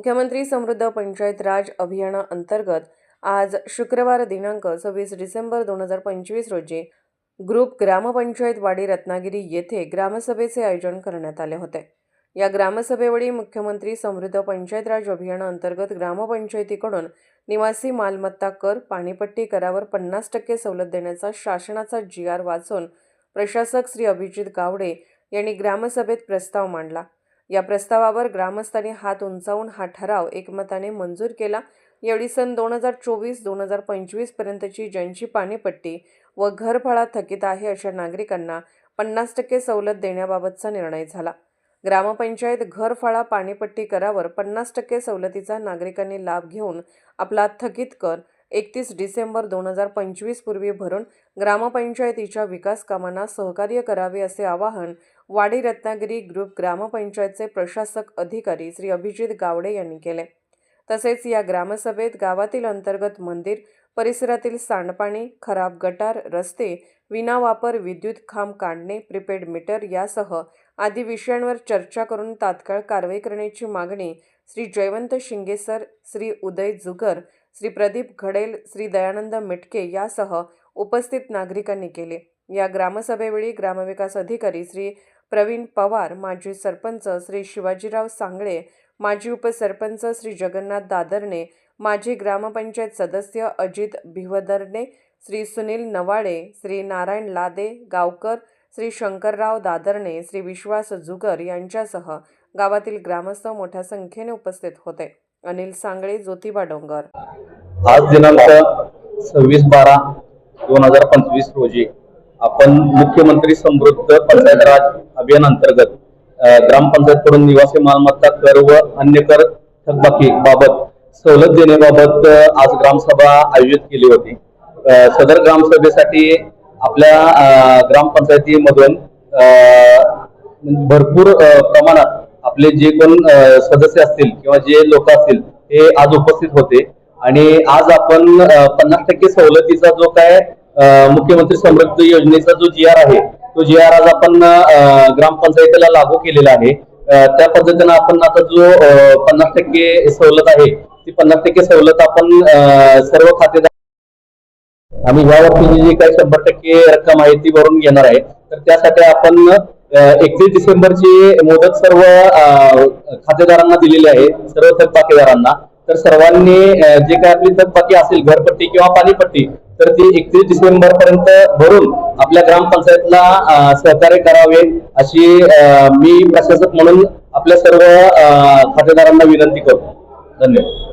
मुख्यमंत्री समृद्ध पंचायत राज अभियानाअंतर्गत आज शुक्रवार दिनांक सव्वीस डिसेंबर दोन हजार पंचवीस रोजी ग्रुप ग्रामपंचायत वाडी रत्नागिरी येथे ग्रामसभेचे आयोजन करण्यात आले होते. या ग्रामसभेवेळी मुख्यमंत्री समृद्ध पंचायत राज अभियानाअंतर्गत ग्रामपंचायतीकडून निवासी मालमत्ता कर पाणीपट्टी करावर पन्नास टक्के सवलत देण्याचा शासनाचा जी आर वाचून प्रशासक श्री अभिजित गावडे यांनी ग्रामसभेत प्रस्ताव मांडला. या प्रस्तावावर ग्रामस्थांनी हात उंचावून हा ठराव एकमताने मंजूर केला. यावेळी सन दोन हजार चोवीस दोन हजार पंचवीस पर्यंतची ज्यांची पाणीपट्टी व घरफळा थकीत आहे अशा नागरिकांना पन्नास टक्के सवलत देण्याबाबतचा निर्णय झाला. ग्रामपंचायत घरफळा पाणीपट्टी करावर पन्नास टक्के सवलतीचा नागरिकांनी लाभ घेऊन आपला थकीत कर एकतीस डिसेंबर दोन हजार पंचवीस पूर्वी भरून ग्रामपंचायतीच्या विकास कामांना सहकार्य करावे असे आवाहन वाडी रत्नागिरी ग्रुप ग्रामपंचायतचे प्रशासक अधिकारी श्री अभिजित गावडे यांनी केले. तसेच या ग्रामसभेत गावातील अंतर्गत मंदिर परिसरातील सांडपाणी खराब गटार रस्ते विनावापर विद्युत खांब काढणे प्रीपेड मीटर यासह आदी विषयांवर चर्चा करून तात्काळ कारवाई करण्याची मागणी श्री जयवंत शिंगे सर श्री उदय जुगर श्री प्रदीप घडेल श्री दयानंद मिटके यासह उपस्थित नागरिकांनी केले. या ग्रामसभेवेळी ग्रामविकास अधिकारी श्री प्रवीण पवार माजी सरपंच श्री शिवाजीराव सांगळे माजी उपसरपंच श्री जगन्नाथ दादरणे माजी ग्रामपंचायत सदस्य अजित भिवदरणे श्री सुनील नवाळे श्री नारायण लादे गावकर श्री शंकरराव दादरणे श्री विश्वास जुगर यांच्यासह गावातील ग्रामस्थ मोठ्या संख्येने उपस्थित होते. अनिल सांगळे ज्योतिबा डोंगर आज दिनांक सव्वीस बारा दोन हजार पंचवीस रोजी आपण मुख्यमंत्री समृद्ध पंचायत राज अभियान अंतर्गत ग्रामपंचायतकडून निवासी मालमत्ता कर व अन्य कर थकबाकी बाबत सवलत देण्याबाबत आज ग्रामसभा आयोजित केली होती. सदर ग्रामसभेसाठी आपल्या ग्रामपंचायतीमधून भरपूर प्रमाणात आपले जे कोण सदस्य असतील किंवा जे लोक असतील ते आज उपस्थित होते. आणि आज आपण पन्नास टक्के सवलतीचा जो काय मुख्यमंत्री समृद्धी योजनेचा जो जी आर आहे तो जी आर आज आपण ग्रामपंचायतीला लागू केलेला आहे. त्या पद्धतीनं आपण आता जो पन्नास टक्के सवलत आहे ती पन्नास टक्के सवलत आपण सर्व खातेदार आम्ही ह्या वर्षीची जी काही शंभर टक्के रक्कम आहे ती भरून घेणार आहे. तर त्यासाठी आपण एकतीस डिसेंबरची मुदत सर्व खातेदारांना दिलेली आहे सर्व थकबाकीदारांना तर सर्वांनी जे काही आपली थकबाकी असेल घरपट्टी किंवा पाणीपट्टी तर ती एकतीस डिसेंबर पर्यंत भरून आपल्या ग्रामपंचायतला सहकार्य करावे अशी मी प्रशासक म्हणून आपल्या सर्व खातेदारांना विनंती करतो. धन्यवाद.